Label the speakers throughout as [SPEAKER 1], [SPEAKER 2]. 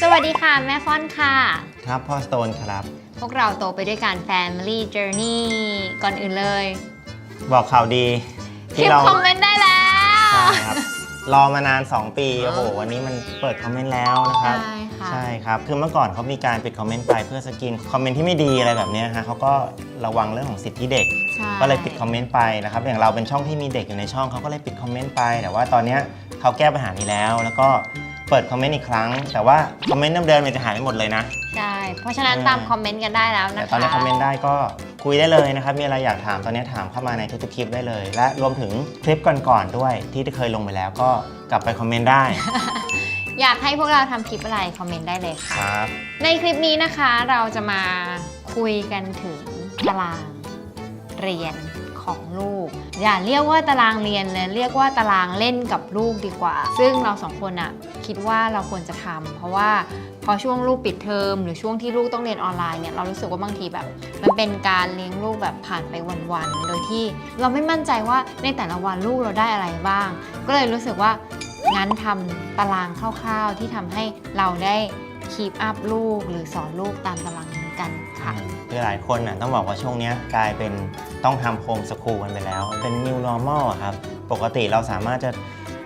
[SPEAKER 1] สวัสดีค่ะแม่ฟ้อนค่ะ
[SPEAKER 2] ครับพ่อสโตนครับ
[SPEAKER 1] พวกเราโตไปด้วยกัน Family Journey ก่อนอื่นเลย
[SPEAKER 2] บอกข่าวดี
[SPEAKER 1] คลิปคอมเมนต์ได้แล้ว
[SPEAKER 2] ใช่ครับรอมานาน 2 ปี โอ้โห วันนี้มันเปิดคอมเมนต์แล้วนะครับ
[SPEAKER 1] ใช่ค่ะ
[SPEAKER 2] ใช่ครับ คือเมื่อก่อนเขามีการปิดคอมเมนต์ไปเพื่อสกินคอมเมนต์ที่ไม่ดีอะไรแบบเนี้ยฮะเขาก็ระวังเรื่องของสิทธิเด็ก
[SPEAKER 1] ใช่
[SPEAKER 2] ก็เลยปิดคอมเมนต์ไปนะครับ อย่างเราเป็นช่องที่มีเด็กอยู่ในช่องเขาก็เลยปิดคอมเมนต์ไป แต่ว่าตอนเนี้ยเขาแก้ปัญหานี้แล้ว แล้วก็ เปิดคอมเมนต์อีกครั้ง แต่ว่าคอมเมนต์เดิมๆมันจะหายไปหมดเลยนะ
[SPEAKER 1] ใช่ เพราะฉะนั้น
[SPEAKER 2] เออ
[SPEAKER 1] ตามคอมเมนต์กันได้แล้วนะคะ
[SPEAKER 2] แต่ตอนนี้คอมเมนต์ได้ก็คุยได้เลยนะครับ มีอะไรอยากถามตอนนี้ถามเข้ามาในทุกๆคลิปได้เลย และรวมถึงคลิปก่อนๆด้วยที่เคยลงไปแล้วก็กลับไปคอมเมนต์ได้
[SPEAKER 1] อยากให้พวกเราทำคลิปอะไรคอมเมนต์ได้เลย
[SPEAKER 2] ค
[SPEAKER 1] ค่ะ
[SPEAKER 2] รับ
[SPEAKER 1] ในคลิปนี้นะคะเราจะมาคุยกันถึงตารางเรียน ของลูก อย่าเรียกว่าตารางเรียนเลยเรียกว่าตารางเล่นกับลูกดีกว่า ซึ่งเราสองคนอะคิดว่าเราควรจะทำเพราะว่าพอช่วงลูกปิดเทอมหรือช่วงที่ลูกต้องเรียนออนไลน์เนี่ยเรารู้สึกว่าบางทีแบบ มันเป็นการเลี้ยงลูกแบบผ่านไปวันๆโดยที่เราไม่มั่นใจว่าในแต่ละวันลูกเราได้อะไรบ้าง ก็เลยรู้สึกว่างั้นทำตารางคร่าวๆที่ทำให้เราได้คีปอัพลูกหรือสอนลูกตามตารางนี้ กันค่ะ
[SPEAKER 2] คือหลายคนน่ะต้องบอกว่าช่วงเนี้ยกลายเป็นต้องทำโฮมสคูลกันไปแล้ว เป็น new normal อะครับ ปกติเราสามารถจะ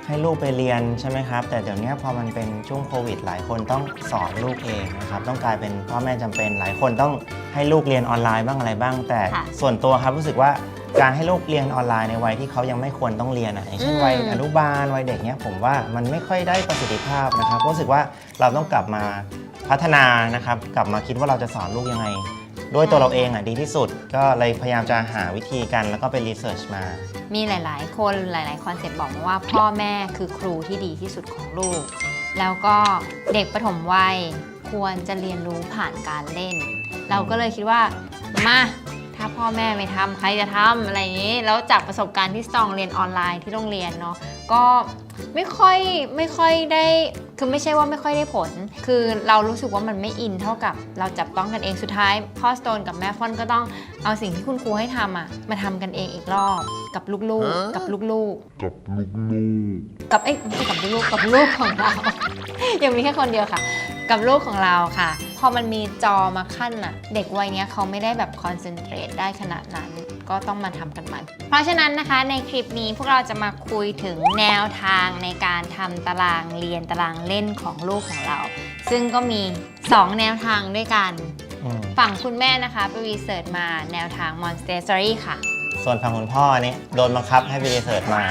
[SPEAKER 2] ให้ลูกไปเรียนใช่ไหมครับ แต่เดี๋ยวเนี้ยพอมันเป็นช่วงโควิด หลายคนต้องสอนลูกเองนะครับ ต้องกลายเป็นพ่อแม่จำเป็น หลายคนต้องให้ลูกเรียนออนไลน์บ้างอะไรบ้าง แต่
[SPEAKER 1] ค่ะ
[SPEAKER 2] ส่วนตัวครับรู้สึกว่าการให้ลูกเรียนออนไลน์ในวัยที่เขายังไม่ควรต้องเรียนอะอย่างเช่น
[SPEAKER 1] อืม
[SPEAKER 2] วัยอนุบาลวัยเด็กเนี้ยผมว่ามันไม่ค่อยได้ประสิทธิภาพนะครับรู้สึกว่าเราต้องกลับมา พัฒนานะครับกลับมาคิดว่าเราจะสอนลูกยังไง ด้วยตัวเราเองอะดีที่สุด ก็เลยพยายามจะหาวิธีกันแล้วก็ไปรีเสิร์ชมา
[SPEAKER 1] มีหลาย ๆ คนหลาย ๆ คอนเซ็ปต์บอกมาว่าพ่อแม่คือครูที่ดีที่สุดของลูก แล้วก็เด็กประถมวัยควรจะเรียนรู้ผ่านการเล่น เราก็เลยคิดว่ามา ถ้าพ่อแม่ไม่ทำใครจะทำอะไรอย่างนี้ แล้วจากประสบการณ์ที่สตองเรียนออนไลน์ที่โรงเรียนเนาะก็ไม่ค่อยไม่ค่อยได้คือไม่ใช่ว่าไม่ค่อยได้ผล คือเรารู้สึกว่ามันไม่อินเท่ากับ เราจับต้องกันเองสุดท้าย พ่อสโตนกับแม่ฟอนก็ต้องเอาสิ่งที่คุณครูให้ทำอะมาทำกันเองอีกรอบ กับลูกๆ กับลูกๆ
[SPEAKER 3] กับลูก
[SPEAKER 1] กับเอ้ยไม่ใช่กับลูกกับลูกของเรา ยังมีแค่คนเดียวค่ะ กับลูกของเราค่ะ พอมันมีจอมาขั้นน่ะ เด็กวัยเนี้ยเขาไม่ได้แบบคอนเซนเทรตได้ขนาดนั้น ก็ต้องมาทำกันมันเพราะฉะนั้นนะคะในคลิปนี้พวกเราจะมาคุยถึงแนวทางในการทำตารางเรียนตารางเล่นของลูกของเรา ซึ่งก็มี 2 แนวทางด้วยกัน
[SPEAKER 2] อืม
[SPEAKER 1] ฝั่งคุณแม่นะคะไปรีเสิร์ชมาแนวทาง Montessori ค่ะ
[SPEAKER 2] ส่วนฝั่งคุณพ่อนี่โดนบังคับให้ไปรีเสิร์ชมา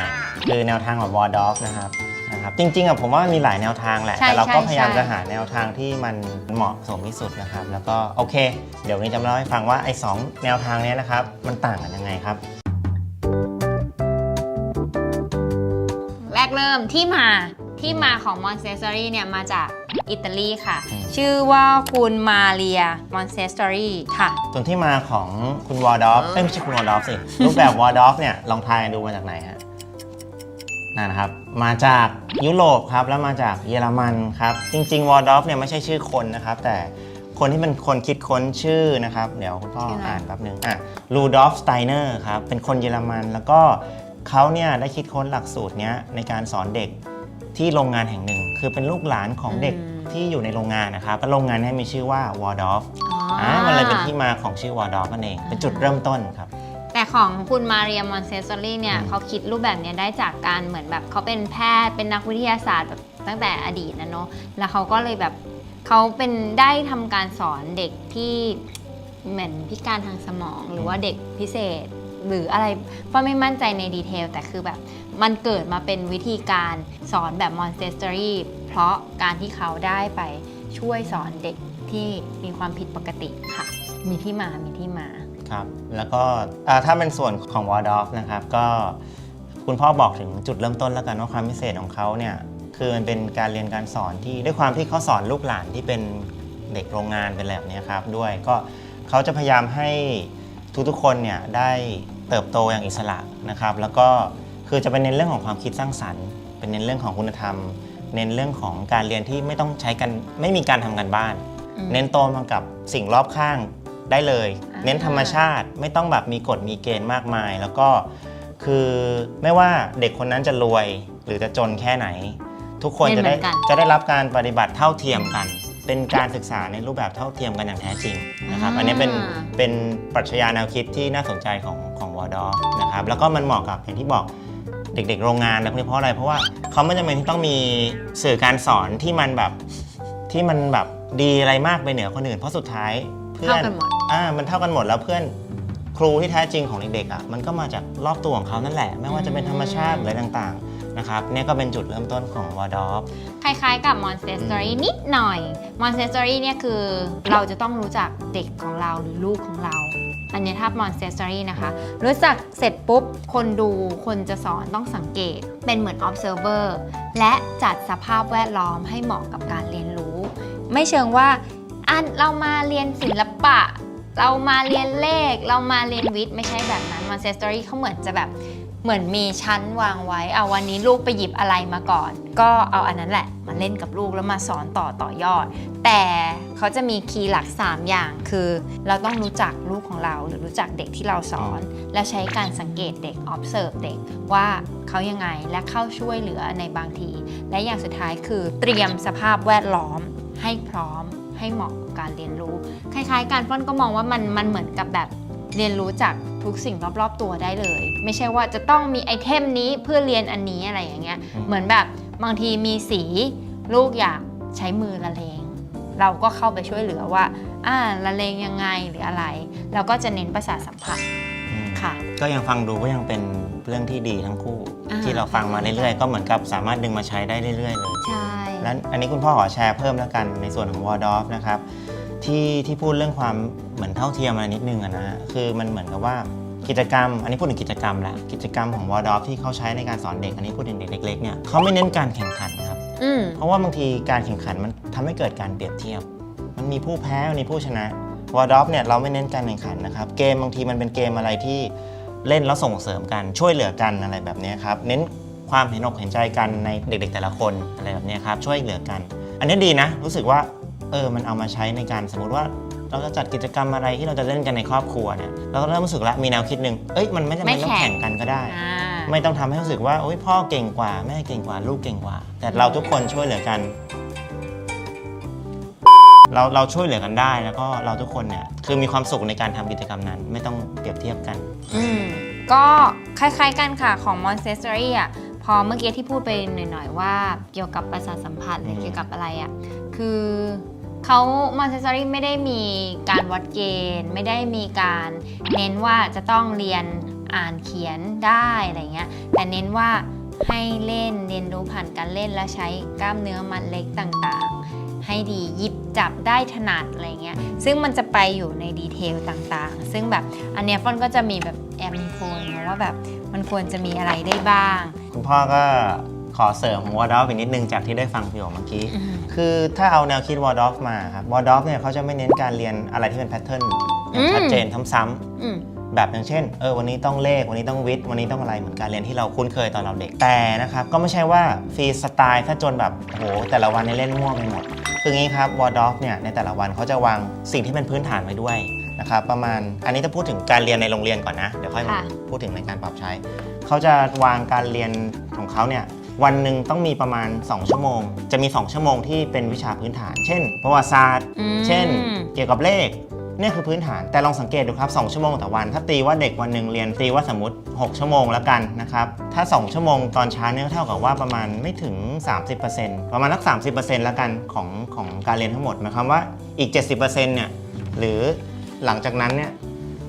[SPEAKER 2] คือแนวทางของวอร์ดอฟนะครับ นะครับจริงๆอะผมว่ามันมีหลายแนวทางแหละ
[SPEAKER 1] ใช่
[SPEAKER 2] แต่เราก็
[SPEAKER 1] ใช่
[SPEAKER 2] พยายาม
[SPEAKER 1] ใช่
[SPEAKER 2] จะหาแนวทางที่มันเหมาะสมที่สุดนะครับ แล้วก็โอเค เดี๋ยววันนี้จะมาเล่าให้ฟังว่าไอ้สองแนวทางเนี้ยนะครับมันต่างกันยังไงครับ
[SPEAKER 1] แรกเริ่มที่มาที่มาของ Montessori เนี่ยมาจากอิตาลีค่ะ
[SPEAKER 2] อืม
[SPEAKER 1] ชื่อว่าคุณมาเรีย Montessori ค่ะ
[SPEAKER 2] ส่วนที่มาของคุณวอร์ดอฟเอ้ยไม่ใช่คุณวอร์ดอฟสิ รูปแบบวอร์ดอฟเนี่ยลองทายกันดูมาจากไหนฮะนั่นนะครับ มาจากยุโรปครับแล้วมาจากเยอรมันครับ จริงๆวอร์ดอฟเนี่ยไม่ใช่ชื่อคนนะครับ แต่คนที่เป็นคนคิดค้นชื่อนะครับ เดี๋ยวคุณพ่อ
[SPEAKER 1] ชื่ออะไร
[SPEAKER 2] อ่านแป๊บหนึ่งอะรูดอฟสไตเนอร์ครับ เป็นคนเยอรมันแล้วก็เขาเนี่ยได้คิดค้นหลักสูตรเนี้ยในการสอนเด็กที่โรงงานแห่งหนึ่ง คือเป็นลูกหลานของเด็กที่อยู่ในโรงงานนะครับแล้วโรงงานเนี้มีชื่อว่าวอร์ดอฟอ่ามันเลยเป็นที่มาของชื่อวอร์ดอฟนั่นเอง เป็นจุดเริ่มต้นครับ
[SPEAKER 1] แต่ ของคุณมาเรีย Montessori เนี่ย
[SPEAKER 2] อืม
[SPEAKER 1] เขาคิดรูปแบบเนี้ยได้จากการเหมือนแบบเขาเป็นแพทย์เป็นนักวิทยาศาสตร์แบบตั้งแต่อดีตนะเนาะแล้วเขาก็เลยแบบเขาเป็นได้ทำการสอนเด็กที่เหมือนพิการทางสมองหรือว่าเด็กพิเศษ หรืออะไรก็ไม่มั่นใจในดีเทลแต่คือแบบมันเกิดมาเป็นวิธีการสอนแบบ Montessori เพราะการที่เขาได้ไปช่วยสอนเด็กที่มีความผิดปกติค่ะ มีที่มา มีที่มา
[SPEAKER 2] ครับแล้วก็อ่าถ้าเป็นส่วนของวอร์ดอฟนะครับก็คุณพ่อบอกถึงจุดเริ่มต้นแล้วกันว่าความพิเศษของเขาเนี่ยคือมันเป็นการเรียนการสอนที่ด้วยความที่เขาสอนลูกหลานที่เป็นเด็กโรงงานเป็นแบบเนี้ยครับด้วยก็เขาจะพยายามให้ทุกๆคนเนี่ยได้เติบโตอย่างอิสระนะครับ แล้วก็คือจะเป็นเน้นเรื่องของความคิดสร้างสรรค์ เป็นเน้นเรื่องของคุณธรรม เน้นเรื่องของการเรียนที่ไม่ต้องใช้กันไม่มีการทำกันบ้าน
[SPEAKER 1] อืม
[SPEAKER 2] เน้นโตมากับสิ่งรอบข้าง ได้เลย
[SPEAKER 1] อ่า
[SPEAKER 2] เน้นธรรมชาติไม่ต้องแบบมีกฎมีเกณฑ์มากมาย แล้วก็คือไม่ว่าเด็กคนนั้นจะรวย หรือจะจนแค่ไหน ทุกคนจะได้
[SPEAKER 1] เรียนเหมือนกัน
[SPEAKER 2] จะได้รับการปฏิบัติเท่าเทียมกัน เป็นการศึกษาในรูปแบบเท่าเทียมกันอย่างแท้จริงนะครับ
[SPEAKER 1] อ่า
[SPEAKER 2] อันนี้เป็นเป็นปรัชญาแนวคิดที่น่าสนใจของของวอดอนะครับแล้วก็มันเหมาะกับอย่างที่บอกเด็ก ๆ โรงงานนะพวกนี้เพราะอะไรเพราะว่าเขาไม่จำเป็นที่ต้องมีสื่อการสอนที่มันแบบที่มันแบบดีอะไรมากไปเหนือคนอื่น เพราะสุดท้ายเพื่อน
[SPEAKER 1] เท่ากันหมด
[SPEAKER 2] อ่ามันเท่ากันหมดแล้วเพื่อนครูที่แท้จริงของเด็กๆอะมันก็มาจากรอบตัวของเขานั่นแหละ ไม่ว่าจะเป็นธรรมชาติหรืออะไรต่างๆนะครับเนี่ยก็เป็นจุดเริ่มต้นของวอดอฟ
[SPEAKER 1] คล้ายๆ กับ Montessori นิดหน่อย Montessori เนี่ยคือเราจะต้องรู้จักเด็กของเราหรือลูกของเรา อันนี้ถ้า Montessori นะคะ รู้จักเสร็จปุ๊บ คนดูคนจะสอนต้องสังเกต เป็นเหมือน observer และจัดสภาพแวดล้อมให้เหมาะกับการเรียนรู้ ไม่เชิงว่าอันเรามาเรียนศิลปะ เรามาเรียนเลข เรามาเรียนวิทย์ไม่ใช่แบบนั้น Montessori เขาเหมือนจะแบบเหมือนมีชั้นวางไว้ เอาวันนี้ลูกไปหยิบอะไรมาก่อน ก็เอาอันนั้นแหละมาเล่นกับลูกแล้วมาสอนต่อต่อยอด แต่เขาจะมีคีย์หลัก 3 อย่างคือ เราต้องรู้จักลูกของเรา หรือรู้จักเด็กที่เราสอน แล้วใช้การสังเกตเด็ก observe เด็กว่าเขายังไงและเข้าช่วยเหลือในบางที และอย่างสุดท้ายคือเตรียมสภาพแวดล้อมให้พร้อม ให้เหมาะกับการเรียนรู้ คล้ายๆ การฟ้อนก็มองว่ามันมันเหมือนกับแบบเรียนรู้จากทุกสิ่งรอบๆตัวได้เลย ไม่ใช่ว่าจะต้องมีไอเทมนี้เพื่อเรียนอันนี้อะไรอย่างเงี้ย
[SPEAKER 2] อืม
[SPEAKER 1] เหมือนแบบบางทีมีสีลูกอยากใช้มือละเลง เราก็เข้าไปช่วยเหลือว่าอ่าละเลงยังไงหรืออะไร เราก็จะเน้นประสาทสัมผัส
[SPEAKER 2] อืม
[SPEAKER 1] ค่ะ
[SPEAKER 2] ก็ยังฟังดูก็ยังเป็นเรื่องที่ดีทั้งคู่
[SPEAKER 1] อ่า
[SPEAKER 2] ที่เราฟังมาเรื่อยๆ ก็เหมือนกับสามารถดึงมาใช้ได้เรื่อย ๆ เลย
[SPEAKER 1] ใช่
[SPEAKER 2] แล้วอันนี้คุณพ่อขอแชร์เพิ่มแล้วกันในส่วนของวอร์ดอฟนะครับที่ที่พูดเรื่องความเหมือนเท่าเทียมอะไรนิดนึงอะนะฮะคือมันเหมือนกับว่ากิจกรรม อันนี้พูดถึงกิจกรรมละกิจกรรมของวอร์ดอฟที่เขาใช้ในการสอนเด็ก อันนี้พูดถึงเด็กเล็กๆเนี่ยเขาไม่เน้นการแข่งขันครับ
[SPEAKER 1] อืม
[SPEAKER 2] เพราะว่าบางทีการแข่งขันมันทำให้เกิดการเปรียบเทียบ มันมีผู้แพ้ มันมีผู้ชนะวอร์ดอฟเนี่ยเราไม่เน้นการแข่งขันนะครับ เกมบางทีมันเป็นเกมอะไรที่ เล่นแล้วส่งเสริมกันช่วยเหลือกันอะไรแบบเนี้ยครับเน้นความเห็นอกเห็นใจกันในเด็กๆแต่ละคนอะไรแบบเนี้ยครับช่วยเหลือกัน อันนี้ดีนะ รู้สึกว่าเออมันเอามาใช้ในการสมมติว่าเราจะจัดกิจกรรมอะไรที่เราจะเล่นกันในครอบครัวเนี่ยเราก็เริ่มรู้สึกแล้วมีแนวคิดหนึ่งเอ้ยมันไม่จำเป็นต้องแข่งกันก็ได้
[SPEAKER 1] อ่า
[SPEAKER 2] ไม่ต้องทำให้รู้สึกว่าโอ๊ยพ่อเก่งกว่าแม่เก่งกว่าลูกเก่งกว่า แต่เราทุกคนช่วยเหลือกัน เราเราช่วยเหลือกันได้ แล้วก็เราทุกคนเนี่ยคือมีความสุขในการทำกิจกรรมนั้น ไม่ต้องเปรียบเทียบกัน
[SPEAKER 1] อืมก็คล้ายๆกันค่ะของ Montessori อะพอเมื่อกี้ที่พูดไปหน่อยๆว่าเกี่ยวกับประสาทสัมผัสหรือ
[SPEAKER 2] ม
[SPEAKER 1] เกี่ยวกับอะไรอะคือเขา Montessori ไม่ได้มีการวัดเกณฑ์ ไม่ได้มีการเน้นว่าจะต้องเรียนอ่านเขียนได้อะไรเงี้ยแต่เน้นว่าให้เล่นเรียนรู้ผ่านการเล่นและใช้กล้ามเนื้อมัดเล็กต่างๆ ให้ดีหยิบ จับได้ถนัดอะไรเงี้ยซึ่งมันจะไปอยู่ในดีเทลต่างๆ ซึ่งแบบอันเนี้ยฟอนก็จะมีแบบแอบมีโพยนะว่าแบบมันควรจะมีอะไรได้บ้าง
[SPEAKER 2] คุณพ่อก็ขอเสริมของวอร์ดอฟอีกนิดนึงจากที่ได้ฟังพี่โอเมื่อกี้ คือถ้าเอาแนวคิดวอร์ดอฟมาครับวอร์ดอฟเนี่ยเขาจะไม่เน้นการเรียนอะไรที่เป็นแพทเทิร์นอย่างชัดเจนซ้ำๆ
[SPEAKER 1] อืม
[SPEAKER 2] แบบอย่างเช่นเออวันนี้ต้องเลขวันนี้ต้องวิทย์วันนี้ต้องอะไรเหมือนการเรียนที่เราคุ้นเคยตอนเราเด็กแต่นะครับก็ไม่ใช่ว่าฟรีสไตล์ถ้าจนแบบโหแต่ละวันเนี่ยเล่นมั่วไปหมด คืองี้ครับวอร์ดอฟเนี่ยในแต่ละวันเขาจะวางสิ่งที่เป็นพื้นฐานไว้ด้วยนะครับประมาณอันนี้จะพูดถึงการเรียนในโรงเรียนก่อนนะ เดี๋ยวค่อยมา
[SPEAKER 1] ค่ะ
[SPEAKER 2] พูดถึงในการปรับใช้เขาจะวางการเรียนของเขาเนี่ยวันหนึ่งต้องมีประมาณ 2 ชั่วโมง จะมี 2 ชั่วโมงที่เป็นวิชาพื้นฐาน เช่น ประวัติศาสตร์
[SPEAKER 1] อืม
[SPEAKER 2] เช่น เกี่ยวกับเลข เนี่ยคือพื้นฐานแต่ลองสังเกตดูครับ 2 ชั่วโมงต่อวัน ถ้าตีว่าเด็กวันหนึ่งเรียนตีว่าสมมติ 6 ชั่วโมงแล้วกันนะครับถ้า 2 ชั่วโมงตอนเช้าเนี่ยเท่ากับว่าประมาณไม่ถึง 30%ประมาณสัก 30%แล้วกันของของการเรียนทั้งหมดหมายความว่าอีก 70%เนี่ยหรือหลังจากนั้นเนี่ย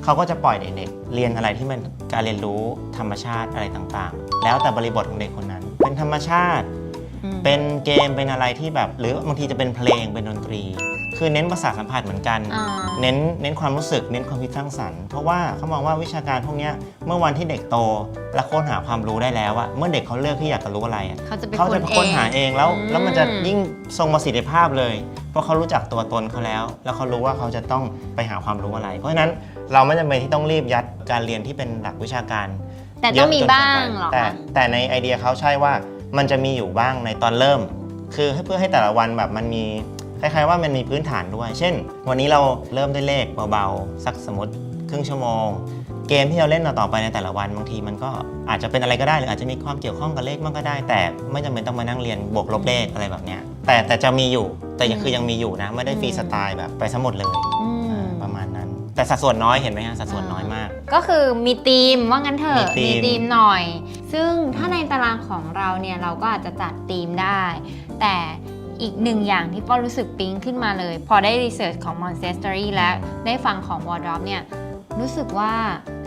[SPEAKER 2] เขาก็จะปล่อยเด็กๆเรียนอะไรที่มันการเรียนรู้ธรรมชาติอะไรต่างๆ แล้วแต่บริบทของเด็กคนนั้น เป็นธรรมชาติ เป็นเกมเป็นอะไรที่แบบ หรือบางทีจะเป็นเพลงเป็นดนตรี คือเน้นประสาทสัมผัสเหมือนกัน
[SPEAKER 1] อ่า
[SPEAKER 2] เน้นเน้นความรู้สึก เน้นความคิดสร้างสรรค์เพราะว่าเขามองว่าวิชาการพวกเนี้ยเมื่อวันที่เด็กโตและค้นหาความรู้ได้แล้วอะเมื่อเด็กเขาเลือกที่อยากจะรู้อะไรอะ
[SPEAKER 1] เขาจะไป
[SPEAKER 2] เขาจะค้นหาเองแล้ว
[SPEAKER 1] อืม
[SPEAKER 2] แล้วมันจะยิ่งทรงประสิทธิภาพเลย เพราะเขารู้จักตัวตนเขาแล้ว แล้วเขารู้ว่าเขาจะต้องไปหาความรู้อะไร เพราะฉะนั้นเราไม่จำเป็นที่ต้องรีบยัดการเรียนที่เป็นหลักวิชาการ
[SPEAKER 1] แต่ต้องมี
[SPEAKER 2] เยะจนเกินไป
[SPEAKER 1] บ้างเหรอ
[SPEAKER 2] แต่
[SPEAKER 1] คะ
[SPEAKER 2] แต่ในไอเดียเขาใช่ว่า มันจะมีอยู่บ้างในตอนเริ่ม คือเพื่อให้แต่ละวันแบบมันมีคล้ายๆว่ามันมีพื้นฐานด้วย เช่น วันนี้เราเริ่มด้วยเลขเบาๆ สักสมมติครึ่งชั่วโมง เกมที่เราเล่นต่อไปในแต่ละวันบางทีมันก็อาจจะเป็นอะไรก็ได้หรืออาจจะมีความเกี่ยวข้องกับเลขมากก็ได้ แต่ไม่จำเป็นต้องมานั่งเรียนบวกลบเลขอะไรแบบเนี้ยแต่แต่จะมีอยู่แต่ยังคือยังมีอยู่นะ ไม่ได้ฟรีสไตล์แบบไปทั้งหมดเลย แต่สัดส่วนน้อยเห็นไหมฮะสัดส่วนน้อยมาก
[SPEAKER 1] ก็คือมีธีมว่างั้นเถอะ
[SPEAKER 2] มีธีม
[SPEAKER 1] ธีมหน่อย ซึ่งถ้าในตารางของเราเนี่ยเราก็อาจจะจัดธีมได้ แต่อีกหนึ่งอย่างที่ป้อรู้สึกปิ๊งขึ้นมาเลย พอได้รีเสิร์ชของ Montessori และได้ฟังของ Wardrop เนี่ยรู้สึกว่า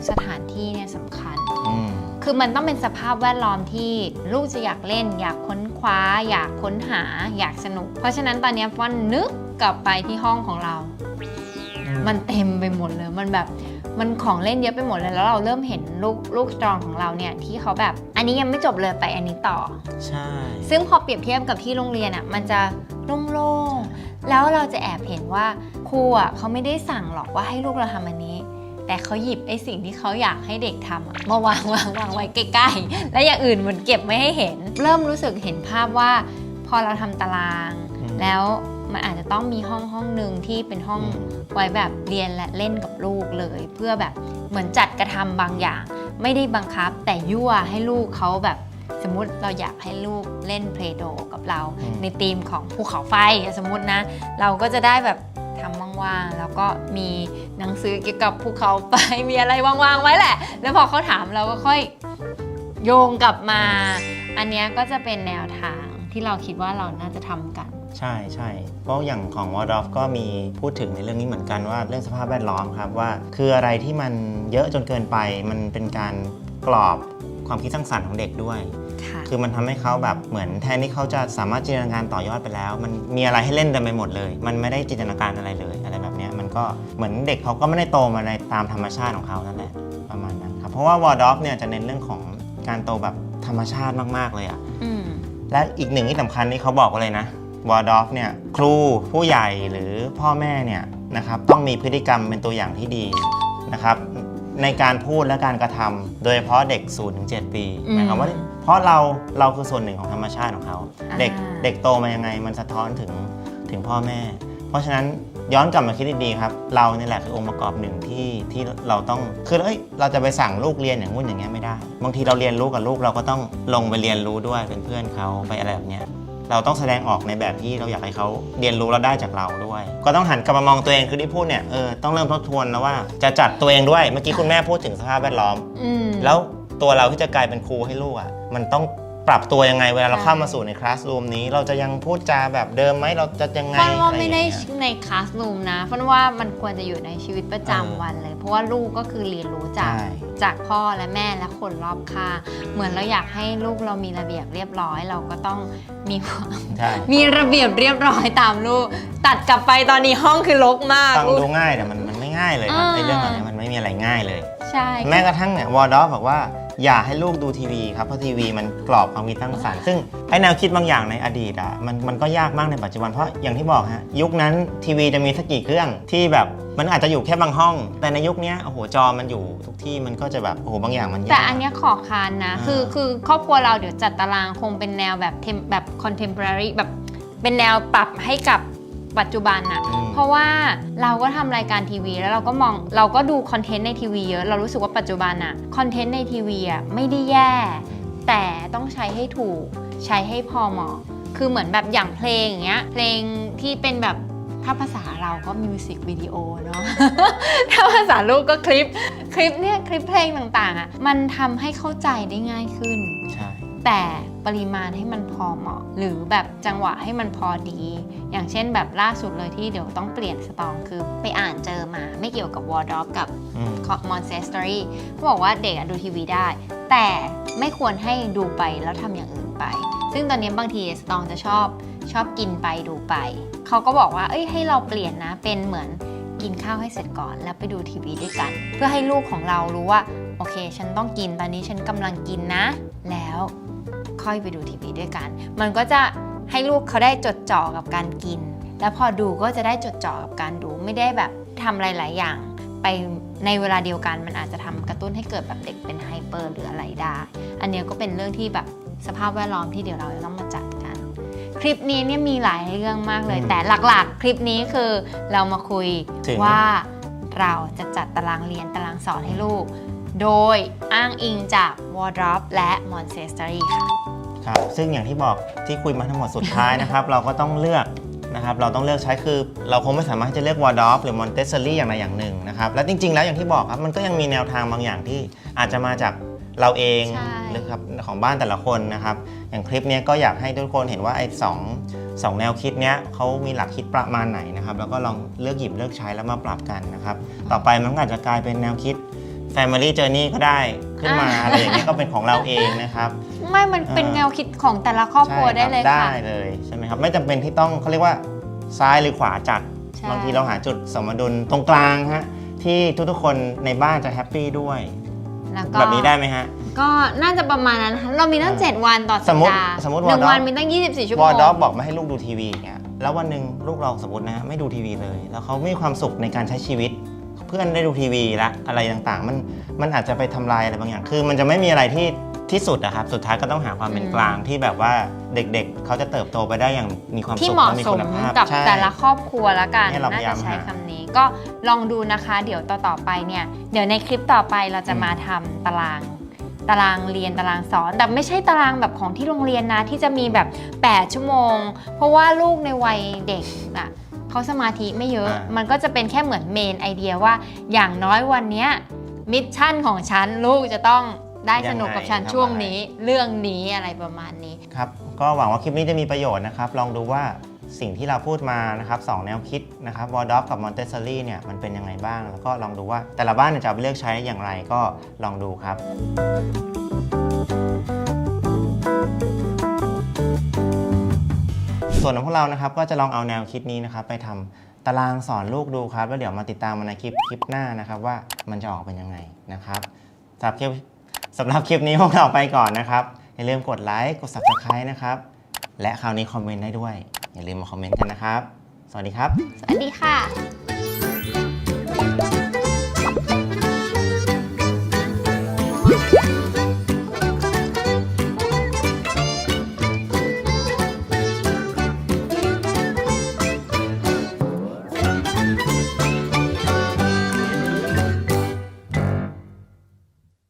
[SPEAKER 1] สถานที่เนี่ยสำคัญ
[SPEAKER 2] อืม
[SPEAKER 1] คือมันต้องเป็นสภาพแวดล้อมที่ลูกจะอยากเล่น อยากค้นคว้า อยากค้นหา อยากสนุก เพราะฉะนั้นตอนเนี้ยฟ้อนนึกกลับไปที่ห้องของเรา มันเต็มไปหมดเลย มันแบบ มันของเล่นเยอะไปหมดเลย แล้วเราเริ่มเห็นลูกลูกสตรองของเราเนี่ยที่เขาแบบ อันนี้ยังไม่จบเลยไปอันนี้ต่อ
[SPEAKER 2] ใช่
[SPEAKER 1] ซึ่งพอเปรียบเทียบกับที่โรงเรียนอะ มันจะโล่งๆ แล้วเราจะแอบเห็นว่าครูอะเขาไม่ได้สั่งหรอกว่าให้ลูกเราทำอันนี้ แต่เขาหยิบไอ้สิ่งที่เขาอยากให้เด็กทำอะมาวางวางวางไว้ใกล้ๆ และอย่างอื่นมันเก็บไม่ให้เห็น เริ่มรู้สึกเห็นภาพว่า พอเราทำตาราง
[SPEAKER 2] อืม
[SPEAKER 1] แล้ว มันอาจจะต้องมีห้องห้องหนึ่งที่เป็นห้อง
[SPEAKER 2] อืม
[SPEAKER 1] ไว้แบบเรียนและเล่นกับลูกเลย เพื่อแบบเหมือนจัดกระทำบางอย่าง ไม่ได้บังคับ แต่ยั่วให้ลูกเขาแบบสมมติเราอยากให้ลูกเล่นเพลโดกับเรา
[SPEAKER 2] อืม
[SPEAKER 1] ในธีมของภูเขาไฟสมมตินะ เราก็จะได้แบบทำว่างๆ แล้วก็มีหนังสือเกี่ยวกับภูเขาไฟมีอะไรว่างๆไว้แหละ แล้วพอเขาถามเราก็ค่อยโยงกลับมา อันเนี้ยก็จะเป็นแนวทางที่เราคิดว่าเราน่าจะทำกัน
[SPEAKER 2] ใช่ใช่เพราะอย่างของวอร์ดอฟก็มีพูดถึงในเรื่องนี้เหมือนกันว่าเรื่องสภาพแวดล้อมครับว่า คืออะไรที่มันเยอะจนเกินไป มันเป็นการกรอบความคิดสร้างสรรค์ของเด็กด้วย
[SPEAKER 1] ค่ะ
[SPEAKER 2] คือมันทำให้เขาแบบเหมือนแทนที่เขาจะสามารถจินตนาการต่อยอดไปแล้ว มันมีอะไรให้เล่นเต็มไปหมดเลย มันไม่ได้จินตนาการอะไรเลยอะไรแบบเนี้ยมันก็เหมือนเด็กเขาก็ไม่ได้โตมาในตามธรรมชาติของเขานั่นแหละประมาณนั้นครับเพราะว่าวอร์ดอฟเนี่ยจะเน้นเรื่องของการโตแบบธรรมชาติมากๆเลยอะ
[SPEAKER 1] อืม
[SPEAKER 2] และอีกหนึ่งที่สำคัญที่เขาบอกไว้เลยนะ วอร์ดอฟเนี่ยครูผู้ใหญ่หรือพ่อแม่เนี่ยนะครับต้องมีพฤติกรรมเป็นตัวอย่างที่ดีนะครับในการพูดและการกระทำโดยเฉพาะเด็ก0ูนถึงเปี
[SPEAKER 1] อืม
[SPEAKER 2] หมายความว่าเพราะเราเราคือส่วนหนึ่งของธรรมชาติของเขา
[SPEAKER 1] อ่า
[SPEAKER 2] เด็กเด็กโตมายังไงมันสะท้อนถึงถึงพ่อแม่ เพราะฉะนั้นย้อนกลับมาคิดดีๆครับ เราเนี่ยแหละคือองค์ประกอบหนึ่งที่ที่เราต้องคือเอ้ยเราจะไปสั่งลูกเรียนอย่างงู้นอย่างเงี้ยไม่ได้ บางทีเราเรียนรู้กับลูกเราก็ต้องลงไปเรียนรู้ด้วยเป็นเพื่อนเขาไปอะไรแบบเนี้ย เราต้องแสดงออกในแบบที่เราอยากให้เขาเรียนรู้แล้วได้จากเราด้วย ก็ต้องหันกลับมามองตัวเองคือที่พูดเนี่ยเออต้องเริ่มทบทวนแล้วว่าจะจัดตัวเองด้วยเมื่อกี้คุณแม่พูดถึงสภาพแวดล้อม
[SPEAKER 1] อืม
[SPEAKER 2] แล้วตัวเราที่จะกลายเป็นครูให้ลูกอะมันต้อง ปรับตัวยังไงเวลาเรา
[SPEAKER 1] ใช่
[SPEAKER 2] เข้ามาสู่ในคลาสรูมนี้ เราจะยังพูดจาแบบเดิมไหมเราจะยังไง
[SPEAKER 1] ฟันว่า
[SPEAKER 2] อะไรอ
[SPEAKER 1] ไม่
[SPEAKER 2] ย่าง
[SPEAKER 1] ได้
[SPEAKER 2] เงี้ย
[SPEAKER 1] ในคลาสรูมนะฟันว่ามันควรจะอยู่ในชีวิตประจำวันเลย เพราะว่าลูกก็คือเรียนรู้จาก
[SPEAKER 2] ใช่
[SPEAKER 1] จากพ่อและแม่และคนรอบข้างเหมือนเราอยากให้ลูกเรามีระเบียบเรียบร้อย เราก็ต้องมีความ
[SPEAKER 2] ใช่
[SPEAKER 1] มีระเบียบเรียบร้อยตามลูก ตัดกลับไปตอนนี้ห้องคือรกมาก
[SPEAKER 2] ฟัง
[SPEAKER 1] ลูก
[SPEAKER 2] ดูง่ายแต่มันมันไม่ง่ายเลยครับ
[SPEAKER 1] อ่า
[SPEAKER 2] ไอ้เรื่องเหล่านี้มันไม่มีอะไรง่ายเลย
[SPEAKER 1] ใช่
[SPEAKER 2] แม้กระทั่งเนี่ยวอร์ดอฟบอกว่า อย่าให้ลูกดูทีวีครับเพราะทีวีมันกรอบความคิดสร้างสรรค์ซึ่งไอ้แนวคิดบางอย่างในอดีตอะมันมันก็ยากมากในปัจจุบันเพราะอย่างที่บอกฮะยุคนั้นทีวีจะมีสักกี่เครื่องที่แบบมันอาจจะอยู่แค่บางห้อง แต่ในยุคเนี้ยโอ้โหจอมันอยู่ทุกที่มันก็จะแบบโอ้โหบางอย่างมันยาก
[SPEAKER 1] แต่อันเนี้ยขอคานนะ
[SPEAKER 2] อ่า
[SPEAKER 1] คือคือครอบครัวเราเดี๋ยวจัดตารางคงเป็นแนวแบบ tem- แบบ contemporary แบบเป็นแนวปรับให้กับ ปัจจุบันอะ
[SPEAKER 2] อืม
[SPEAKER 1] เพราะว่าเราก็ทำรายการทีวี แล้วเราก็มองเราก็ดูคอนเทนต์ในทีวีเยอะเรารู้สึกว่าปัจจุบันอะคอนเทนต์ในทีวีอะไม่ได้แย่ แต่ต้องใช้ให้ถูกใช้ให้พอเหมาะ คือเหมือนแบบอย่างเพลงอย่างเงี้ยเพลงที่เป็นแบบถ้าภาษาเราก็มิวสิกวิดีโอเนาะ ถ้าภาษาลูกก็คลิป คลิปเนี่ยคลิปเพลงต่างๆอะ่ะมันทำให้เข้าใจได้ง่ายขึ้น
[SPEAKER 2] ใช่
[SPEAKER 1] แต่ ปริมาณให้มันพอเหมาะ หรือแบบจังหวะให้มันพอดี อย่างเช่นแบบล่าสุดเลยที่เดี๋ยวต้องเปลี่ยนสตองคือไปอ่านเจอมาไม่เกี่ยวกับวอร์ดอฟกับ
[SPEAKER 2] อืม
[SPEAKER 1] มอนเซสตอรี่เขาบอกว่าเด็กอะดูทีวีได้ แต่ไม่ควรให้ดูไปแล้วทำอย่างอื่นไป ซึ่งตอนนี้บางทีสตองจะชอบชอบกินไปดูไป เขาก็บอกว่า เอ้ยให้เราเปลี่ยนนะเป็นเหมือนกินข้าวให้เสร็จก่อน แล้วไปดูทีวีด้วยกัน เพื่อให้ลูกของเรารู้ว่า โอเค ฉันต้องกินตอนนี้ฉันกำลังกินนะ แล้ว ค่อยไปดูทีวีด้วยกัน มันก็จะให้ลูกเขาได้จดจ่อกับการกิน แล้วพอดูก็จะได้จดจ่อกับการดูไม่ได้แบบทำหลาย ๆ อย่างไปในเวลาเดียวกันมันอาจจะทำกระตุ้นให้เกิดแบบเด็กเป็นไฮเปอร์หรืออะไรได้ อันเนี้ยก็เป็นเรื่องที่แบบสภาพแวดล้อมที่เดี๋ยวเราจะต้องมาจัดกัน คลิปนี้เนี่ยมีหลายเรื่องมากเลย
[SPEAKER 2] อืม
[SPEAKER 1] แต่หลักๆ คลิปนี้คือเรามาคุย
[SPEAKER 2] ถึง
[SPEAKER 1] ว่าเราจะจัดตารางเรียนตารางสอนให้ลูก โดยอ้างอิงจาก w a r d r o p และ Montessori ค่ะ
[SPEAKER 2] ครับ ซึ่งอย่างที่บอกที่คุยมาทั้งหมดสุดท้ายนะครับ เราก็ต้องเลือกนะครับ เราต้องเลือกใช้คือเราคงไม่สามารถที่จะเลือกวอร์ดอฟหรือมอนเตสซอรี่อย่างใดอย่างหนึ่งนะครับ และจริง ๆ แล้วอย่างที่บอกครับ มันก็ยังมีแนวทางบางอย่างที่อาจจะมาจากเราเอง
[SPEAKER 1] ใช่
[SPEAKER 2] หรือครับของบ้านแต่ละคนนะครับ อย่างคลิปเนี้ยก็อยากให้ทุกคนเห็นว่าไอ้สองสองแนวคิดเนี้ยเขามีหลักคิดประมาณไหนนะครับ แล้วก็ลองเลือกหยิบเลือกใช้แล้วมาปรับกันนะครับ ต่อไปมันก็อาจจะกลายเป็นแนวคิด Family Journey ก็ได้ขึ้นมาอะไรอย่างเงี้ยก็เป็นของเราเองนะครับ
[SPEAKER 1] ไม่มันเป็น
[SPEAKER 2] อ่า
[SPEAKER 1] แนวคิดของแต่ละครอบครัว
[SPEAKER 2] ใช่
[SPEAKER 1] ได้เลย
[SPEAKER 2] ได้
[SPEAKER 1] ค่ะ
[SPEAKER 2] เลยใช่ไหมครับไม่จำเป็นที่ต้องเขาเรียกว่าซ้ายหรือขวาจัด
[SPEAKER 1] ใช่
[SPEAKER 2] บางทีเราหาจุดสมดุลตรงกลางฮะที่ทุกๆคนในบ้านจะแฮปปี้ด้วย
[SPEAKER 1] แล้วก็
[SPEAKER 2] แบบนี้ได้ไหมฮะ
[SPEAKER 1] ก็น่าจะประมาณนั้นนะคะเรามีตั้ง
[SPEAKER 2] อ่า
[SPEAKER 1] 7วันต่อสัปดาห์
[SPEAKER 2] สมมุติสมมุติ
[SPEAKER 1] หนึ่ง
[SPEAKER 2] Waldorf
[SPEAKER 1] วันมีตั้ง 24 ชั่วโม
[SPEAKER 2] วองร์ดอฟบอกไม่ให้ลูกดูทีวีอย่างเงี้ยแล้ววันหนึ่งลูกเราสมมตินะฮะไม่ดูทีวีเลย แล้วเขาไม่มีความสุขในการใช้ชีวิต เพื่อนได้ดูทีวีละอะไรต่างๆ มันมันอาจจะไปทำลายอะไรบางอย่าง คือมันจะไม่มีอะไรที่ที่สุดอะครับ สุดท้ายก็ต้องหาความเป็น
[SPEAKER 1] อืม
[SPEAKER 2] กลางที่แบบว่าเด็กๆ เขาจะเติบโตไปได้อย่างมีความ
[SPEAKER 1] ที่
[SPEAKER 2] สุข
[SPEAKER 1] เหมาะ
[SPEAKER 2] และมี
[SPEAKER 1] ส
[SPEAKER 2] คุ
[SPEAKER 1] ม
[SPEAKER 2] ณภาพ
[SPEAKER 1] กับ
[SPEAKER 2] ใช่
[SPEAKER 1] แต่ละครอบครัวละกัน
[SPEAKER 2] เนี่ยเราพ
[SPEAKER 1] น่ายา
[SPEAKER 2] ยา
[SPEAKER 1] จะ
[SPEAKER 2] ม
[SPEAKER 1] ใช้
[SPEAKER 2] หา
[SPEAKER 1] คำนี้ ก็ลองดูนะคะ เดี๋ยวต่อต่อๆไปเนี่ย เดี๋ยวในคลิปต่อไปเราจะ
[SPEAKER 2] อืม
[SPEAKER 1] มาทำตารางตารางเรียนตารางสอน แต่ไม่ใช่ตารางแบบของที่โรงเรียนนะที่จะมีแบบ 8 ชั่วโมง เพราะว่าลูกในวัยเด็กอะ เขาสมาธิไม่เยอะ
[SPEAKER 2] อ่ามั
[SPEAKER 1] มันก็จะเป็นแค่เหมือนเมนไอเดียว่า อย่างน้อยวันเนี้ยมิชชั่นของฉันลูกจะต้องได้สนุกกับฉันช่วงนี้เรื่องนี้อะไรประมาณนี้
[SPEAKER 2] ครับก็หวังว่าคลิปนี้จะมีประโยชน์นะครับ ลองดูว่าสิ่งที่เราพูดมานะครับสองแนวคิดนะครับวอร์ดอฟกับมอนเตสซอรี่เนี่ยมันเป็นยังไงบ้าง แล้วก็ลองดูว่าแต่ละบ้านเนี่ยจะเอาไปเลือกใช้อย่างไรก็ลองดูครับ ส่วนของพวกเรานะครับก็จะลองเอาแนวคิดนี้นะครับไปทำตารางสอนลูกดูครับแล้วเดี๋ยวมาติดตามมาในคลิปคลิปหน้านะครับว่ามันจะออกเป็นยังไงนะครับสำหรับคลิปสำหรับคลิปนี้พวกเราไปก่อนนะครับอย่าลืมกดไลค์กด subscribe นะครับและคราวนี้คอมเมนต์ได้ด้วย อย่าลืมมาคอมเมนต์กันนะครับ สวัสดีครับ
[SPEAKER 1] สวัสดีค่ะ